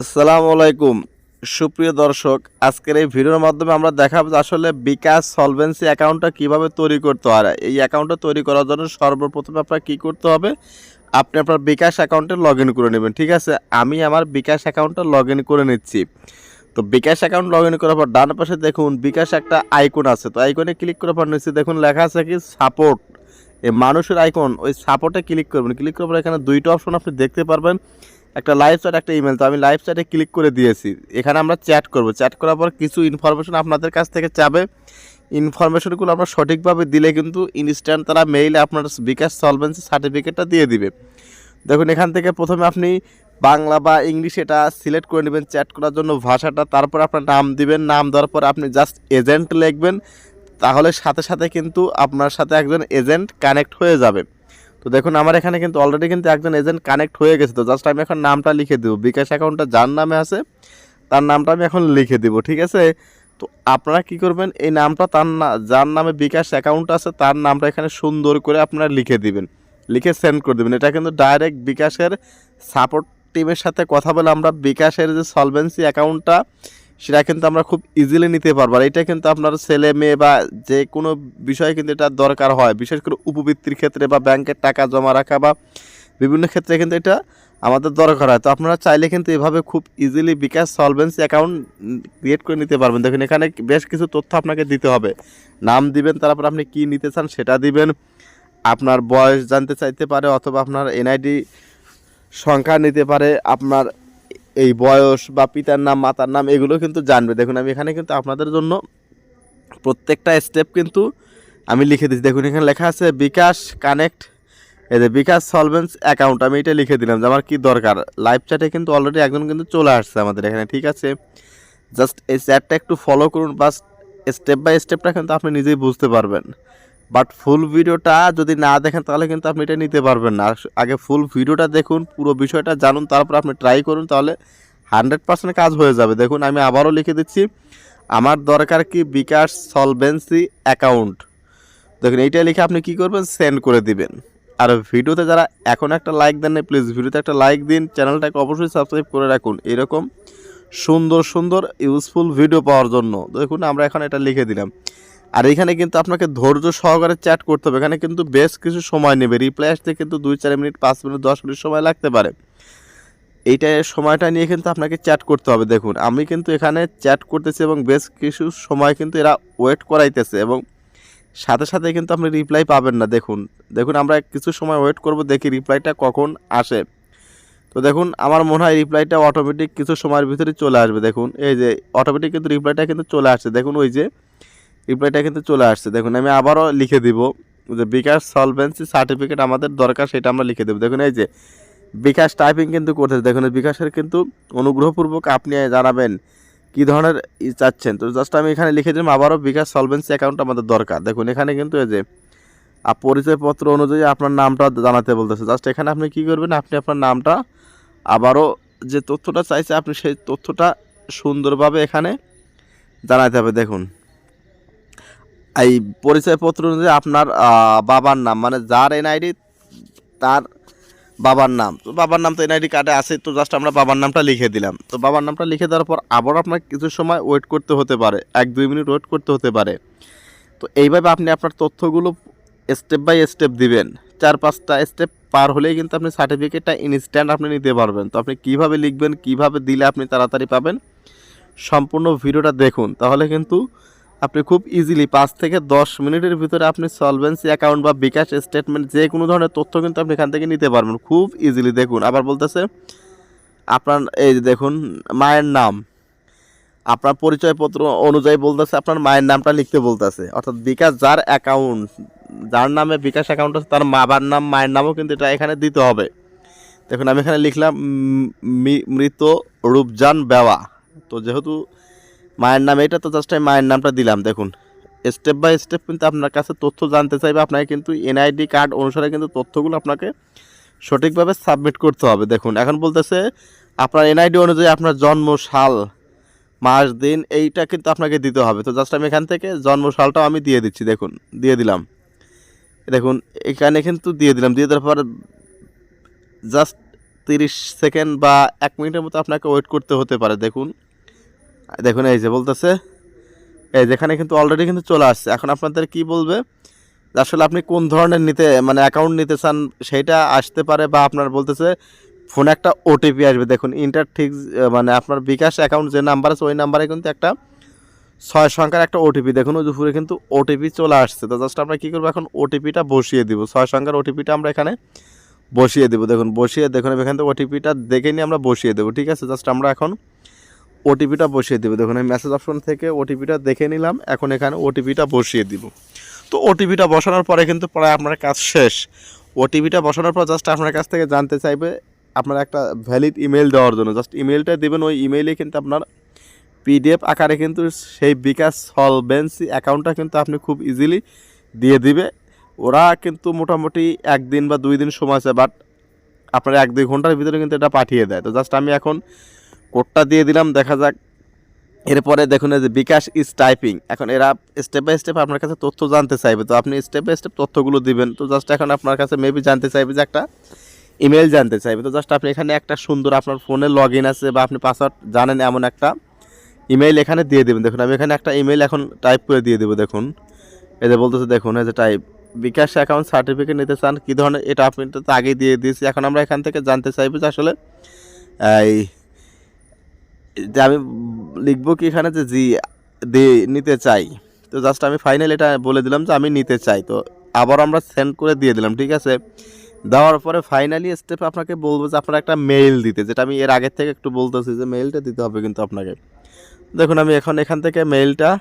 আসসালামু আলাইকুম। সুপ্রিয় দর্শক, আজকের এই ভিডিওর মাধ্যমে আমরা দেখাবো আসলে বিকাশ সলভেন্সি অ্যাকাউন্টটা কীভাবে তৈরি করতে হয়। এই অ্যাকাউন্টটা তৈরি করার জন্য সর্বপ্রথম আপনার কি করতে হবে? আপনি আপনার বিকাশ অ্যাকাউন্টে লগ করে নেবেন, ঠিক আছে? আমি আমার বিকাশ অ্যাকাউন্টটা লগ করে নিচ্ছি। তো বিকাশ অ্যাকাউন্ট লগ করার পর ডান পাশে দেখুন, বিকাশ একটা আইকন আছে। তো আইকনে ক্লিক করার পর নিচে দেখুন লেখা আছে কি, সাপোর্ট। এই মানুষের আইকন, ওই সাপোর্টে ক্লিক করবেন। ক্লিক করার পর এখানে দুইটা অপশন আপনি দেখতে পারবেন। একটা লাইভ চ্যাট একটা ইমেল তো আমি লাইভ চ্যাটে ক্লিক করে দিয়েছি। এখানে আমরা চ্যাট করব। চ্যাট করার পর কিছু ইনফরমেশন আপনাদের কাছ থেকে চাবে। ইনফরমেশনগুলো আমরা সঠিকভাবে দিলে কিন্তু ইনস্ট্যান্ট তারা মেইলে আপনার বিকাশ সলভেন্সি সার্টিফিকেটটা দিয়ে দিবে। দেখুন, এখান থেকে প্রথমে আপনি বাংলা বা ইংলিশ এটা সিলেক্ট করে নেবেন। চ্যাট করার জন্য ভাষাটা, তারপর আপনার নাম দিবেন। নাম দেওয়ার পর আপনি জাস্ট এজেন্ট লিখবেন। তাহলে সাথে সাথে কিন্তু আপনার সাথে একজন এজেন্ট কানেক্ট হয়ে যাবে। তো দেখুন, আমার এখানে কিন্তু অলরেডি কিন্তু একজন এজেন্ট কানেক্ট হয়ে গেছে। তো জাস্ট আমি এখন নামটা লিখে দেবো। বিকাশ অ্যাকাউন্টটা যার নামে আছে, তার নামটা আমি এখন লিখে দিব, ঠিক আছে? তো আপনারা কি করবেন, এই নামটা তার না, যার নামে বিকাশ অ্যাকাউন্ট আছে, তার নামটা এখানে সুন্দর করে আপনারা লিখে দিবেন। লিখে সেন্ড করে দেবেন। এটা কিন্তু ডাইরেক্ট বিকাশের সাপোর্ট টিমের সাথে কথা বলে আমরা বিকাশের যে সলভেন্সি অ্যাকাউন্টটা সেটা কিন্তু আমরা খুব ইজিলি নিতে পারব। আর এটা কিন্তু আপনার ছেলে, মেয়ে বা যে কোনো বিষয়ে কিন্তু এটা দরকার হয়। বিশেষ করে উপবৃত্তির ক্ষেত্রে বা ব্যাংকের টাকা জমা রাখা বা বিভিন্ন ক্ষেত্রে কিন্তু এটা আমাদের দরকার হয়। তো আপনারা চাইলে কিন্তু এভাবে খুব easily bKash solvency account create করে নিতে পারবেন। দেখুন, এখানে বেশ কিছু তথ্য আপনাকে দিতে হবে। নাম দিবেন, তারপর আপনি কি নিতে চান সেটা দিবেন। আপনার বয়স জানতে চাইতে পারে অথবা আপনার এনআইডি সংখ্যা নিতে পারে। আপনার এই বয়স বা পিতার নাম, মাতার নাম এগুলো কিন্তু জানবে। দেখুন, আমি এখানে কিন্তু আপনাদের জন্য প্রত্যেকটা স্টেপ কিন্তু আমি লিখে দিচ্ছি দেখুন, এখানে লেখা আছে, বিকাশ কানেক্ট এই যে বিকাশ সলভেন্স অ্যাকাউন্ট আমি এটা লিখে দিলাম যে আমার কী দরকার? লাইভ চ্যাটে কিন্তু অলরেডি একজন কিন্তু চলে আসছে আমাদের এখানে, ঠিক আছে? জাস্ট এই চ্যাটটা একটু ফলো করুন, বাস স্টেপ বাই স্টেপটা কিন্তু আপনি নিজেই বুঝতে পারবেন। বাট ফুল ভিডিওটা যদি না দেখেন, তাহলে কিন্তু আপনি এটা নিতে পারবেন না। আগে ফুল ভিডিওটা দেখুন, পুরো বিষয়টা জানুন, তারপর আপনি ট্রাই করুন, তাহলে হান্ড্রেড পার্সেন্ট কাজ হয়ে যাবে। দেখুন, আমি আবারও লিখে দিচ্ছি, আমার দরকার কি বিকাশ সলভেন্সি অ্যাকাউন্ট দেখুন, এইটা লিখে আপনি কি করবেন? সেন্ড করে দিবেন। আর ভিডিওতে যারা এখন একটা লাইক দেন না প্লিজ ভিডিওতে একটা লাইক দিন। চ্যানেলটাকে অবশ্যই সাবস্ক্রাইব করে রাখুন। এরকম সুন্দর সুন্দর ইউজফুল ভিডিও পাওয়ার জন্য। দেখুন, আমরা এখন এটা লিখে দিলাম। আর এখানে কিন্তু আপনাকে ধৈর্য সহকারে চ্যাট করতে হবে। এখানে কিন্তু বেশ কিছু সময় নেবে। রিপ্লাই আসতে কিন্তু দুই, চার মিনিট, পাঁচ মিনিট, দশ মিনিট সময় লাগতে পারে। এইটা সময়টা নিয়ে কিন্তু আপনাকে চ্যাট করতে হবে। দেখুন, আমি কিন্তু এখানে চ্যাট করতেছি এবং বেশ কিছু সময় কিন্তু এরা ওয়েট করাইতেছে এবং সাথে সাথে কিন্তু আপনি রিপ্লাই পাবেন না। দেখুন দেখুন আমরা কিছু সময় ওয়েট করব, দেখি রিপ্লাইটা কখন আসে। তো দেখুন, আমার মনে হয় রিপ্লাইটা অটোমেটিক কিছু সময়ের ভিতরে চলে আসবে। দেখুন, এই যে অটোমেটিক কিন্তু রিপ্লাইটা কিন্তু চলে আসছে। দেখুন, ওই যে রিপ্লাইটা কিন্তু চলে আসছে। দেখুন, আমি আবারও লিখে দিব যে, বিকাশ সলভেন্সি সার্টিফিকেট আমাদের দরকার, সেটা আমরা লিখে দেবো। দেখুন, এই যে, বিকাশ টাইপিং কিন্তু করতেছে। দেখুন বিকাশের কিন্তু অনুগ্রহপূর্বক আপনি জানাবেন কী ধরনের চাচ্ছেন। তো জাস্ট আমি এখানে লিখে দিলাম, আবারও বিকাশ সলভেন্সি অ্যাকাউন্ট আমাদের দরকার। দেখুন, এখানে কিন্তু এই যে পরিচয়পত্র অনুযায়ী আপনার নামটা জানাতে বলতেছে। জাস্ট এখানে আপনি কি করবেন, আপনি আপনার নামটা আবারও যে তথ্যটা চাইছে, আপনি সেই তথ্যটা সুন্দরভাবে এখানে জানাতে হবে। দেখুন এই পরিচয়পত্র অনুযায়ী আপনার বাবার নাম মানে যার এনআইডি, তার বাবার নাম। তো বাবার নাম তো এনআইডি কার্ডে আছে, তো জাস্ট আমরা বাবার নামটা লিখে দিলাম। তো বাবার নামটা লিখে দেওয়ার পর আবার আপনার কিছু সময় ওয়েট করতে হতে পারে, এক দুই মিনিট ওয়েট করতে হতে পারে। তো এইভাবে আপনি আপনার তথ্যগুলো স্টেপ বাই স্টেপ দিবেন। চার পাঁচটা স্টেপ পার হলেই কিন্তু আপনি সার্টিফিকেটটা ইনস্ট্যান্ট আপনি নিতে পারবেন। তো আপনি কীভাবে লিখবেন, কীভাবে দিলে আপনি তাড়াতাড়ি পাবেন, সম্পূর্ণ ভিডিওটা দেখুন। তাহলে কিন্তু আপনি খুব ইজিলি পাঁচ থেকে দশ মিনিটের ভিতরে আপনি সলভেন্সি অ্যাকাউন্ট বা বিকাশ স্টেটমেন্ট যে কোনো ধরনের তথ্য কিন্তু আপনি এখান থেকে নিতে পারবেন। খুব ইজিলি দেখুন। আবার বলতেছে, আপনার, এই যে দেখুন, মায়ের নাম। আপনার পরিচয়পত্র অনুযায়ী বলতেছে, আপনার মায়ের নামটা লিখতে বলতেছে। অর্থাৎ বিকাশ যার অ্যাকাউন্ট যার নামে বিকাশ অ্যাকাউন্ট আছে, তার বাবার নাম, মায়ের নামও কিন্তু এটা এখানে দিতে হবে। দেখুন, আমি এখানে লিখলাম মৃত রূপজান বেওয়া। তো যেহেতু মায়ের নাম, এটা তো জাস্ট আমি মায়ের নামটা দিলাম, দেখুন। স্টেপ বাই স্টেপ কিন্তু আপনার কাছে তথ্য জানতে চাইবে, আপনাকে কিন্তু এনআইডি কার্ড অনুসারে কিন্তু তথ্যগুলো আপনাকে সঠিকভাবে সাবমিট করতে হবে। দেখুন, এখন বলতেছে, আপনার এনআইডি অনুযায়ী আপনার জন্ম সাল, মাস, দিন, এইটা কিন্তু আপনাকে দিতে হবে। তো জাস্ট আমি এখান থেকে জন্ম সালটাও আমি দিয়ে দিচ্ছি, দেখুন, দিয়ে দিলাম। দেখুন, এখানে কিন্তু দিয়ে দিলাম, দিয়ে দেওয়ার পর জাস্ট তিরিশ সেকেন্ড বা এক মিনিটের মতো আপনাকে ওয়েট করতে হতে পারে, দেখুন। দেখুন, এই যে বলতেছে, এই যেখানে কিন্তু অলরেডি কিন্তু চলে আসছে। এখন আপনাদের কি বলবে? আসলে আপনি কোন ধরনের নিতে মানে অ্যাকাউন্ট নিতে চান সেইটা আসতে পারে বা আপনার বলতেছে ফোনে একটা ওটিপি আসবে। দেখুন ইন্টার ঠিক মানে আপনার বিকাশ অ্যাকাউন্ট যে নাম্বার আছে, ওই নাম্বারে কিন্তু একটা ছয় সংখ্যার একটা ওটিপি দেখুন, ওই দুপুরে কিন্তু ওটিপি চলে আসছে। তো জাস্ট আমরা কী করব এখন? ওটিপিটা বসিয়ে দিব। ছয় সংখ্যার ওটিপিটা আমরা এখানে বসিয়ে দেবো। দেখুন, বসিয়ে, দেখুন, এখান থেকে ওটিপিটা দেখে নিয়ে আমরা বসিয়ে দেবো। ঠিক আছে? জাস্ট আমরা এখন ওটিপিটা বসিয়ে দেবে। দেখুন, আমি মেসেজ অপশন থেকে ওটিপিটা দেখে নিলাম, এখন এখানে ওটিপিটা বসিয়ে দিব। তো ওটিপিটা বসানোর পরে কিন্তু প্রায় আপনার কাজ শেষ। ওটিপিটা বসানোর পর জাস্ট আপনার কাছ থেকে জানতে চাইবে, আপনার একটা ভ্যালিড ইমেল দেওয়ার জন্য। জাস্ট ইমেলটা দেবেন, ওই ইমেইলে কিন্তু আপনার পিডিএফ আকারে কিন্তু সেই বিকাশ সলভেন্সি অ্যাকাউন্টটা কিন্তু আপনি খুব ইজিলি দিয়ে দিবে। ওরা কিন্তু মোটামুটি একদিন বা দুই দিন সময় আছে বাট আপনার এক দুই ঘণ্টার ভিতরে কিন্তু এটা পাঠিয়ে দেয়। তো জাস্ট আমি এখন কোডটা দিয়ে দিলাম, দেখা যাক। এরপরে দেখুন এই যে বিকাশ ইজ টাইপিং এখন এরা স্টেপ বাই স্টেপ আপনার কাছে তথ্য জানতে চাইবে। তো আপনি স্টেপ বাই স্টেপ তথ্যগুলো দিবেন। তো জাস্ট এখন আপনার কাছে মেবি জানতে চাইবে যে একটা ইমেল জানতে চাইবে। তো জাস্ট আপনি এখানে একটা সুন্দর আপনার ফোনে লগ ইন আছে বা আপনি পাসওয়ার্ড জানেন এমন একটা ইমেল এখানে দিয়ে দেবেন। দেখুন, আমি এখানে একটা ইমেল এখন টাইপ করে দিয়ে দেবো, দেখুন। যে বলতেছে, দেখুন, এই যে টাইপ বিকাশ অ্যাকাউন্ট সার্টিফিকেট নিতে চান, কী ধরনের, এটা আপনি তো আগেই দিয়ে দিয়েছি। এখন আমরা এখান থেকে জানতে চাইব যে আসলে, এই যে আমি লিখব কি এখানে যে জি দিয়ে নিতে চাই। তো জাস্ট আমি ফাইনাল এটা বলে দিলাম যে আমি নিতে চাই। তো আবার আমরা সেন্ড করে দিয়ে দিলাম, ঠিক আছে? দেওয়ার পরে ফাইনালি স্টেপ আপনাকে বলব যে আপনার একটা মেইল দিতে, যেটা আমি এর আগের থেকে একটু বলতেছি যে মেইলটা দিতে হবে কিন্তু আপনাকে। দেখুন, আমি এখন এখান থেকে মেইলটা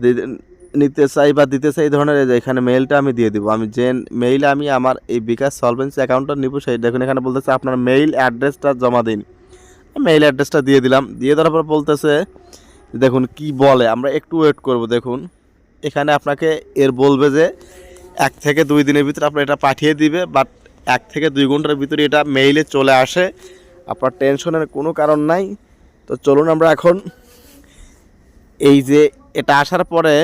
দি- নিতে চাই বা দিতে চাই এই ধরনের এখানে মেইলটা আমি দিয়ে দিব। আমি যে মেইলে আমি আমার এই বিকাশ সলভেন্সি অ্যাকাউন্টটা নিব সেই, দেখুন এখানে বলতেছে আপনার মেইল অ্যাড্রেসটা জমা দিন। মেইল অ্যাড্রেসটা দিয়ে দিলাম। দিয়ে দেওয়ার পর বলতেছে, দেখুন কি বলে, আমরা একটু ওয়েট করব, দেখুন। এখানে আপনাকে এর বলবে যে, এক থেকে দুই দিনের ভিতরে আপনার এটা পাঠিয়ে দিবে বাট এক থেকে দুই ঘণ্টার ভিতরে এটা মেইলে চলে আসে। আপনার টেনশনের কোনো কারণ নাই। তো চলুন আমরা এখন এই যে এটা আসার পরে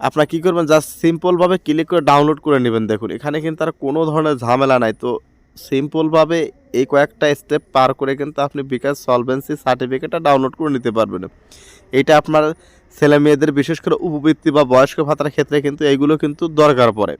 আপনার কী করবেন জাস্ট সিম্পলভাবে ক্লিক করে ডাউনলোড করে নেবেন, দেখুন। এখানে কিন্তু আর কোনো ধরনের ঝামেলা নাই। তো সিম্পলভাবে এই কয়েকটা স্টেপ পার করে কিন্তু আপনি বিকাশ সলভেন্সি সার্টিফিকেটটা ডাউনলোড করে নিতে পারবেন। এটা আপনার ছেলে মেয়েদের বিশেষ করে উপবৃত্তি বা বয়স্ক ভাতার ক্ষেত্রে কিন্তু এইগুলো কিন্তু দরকার পড়ে।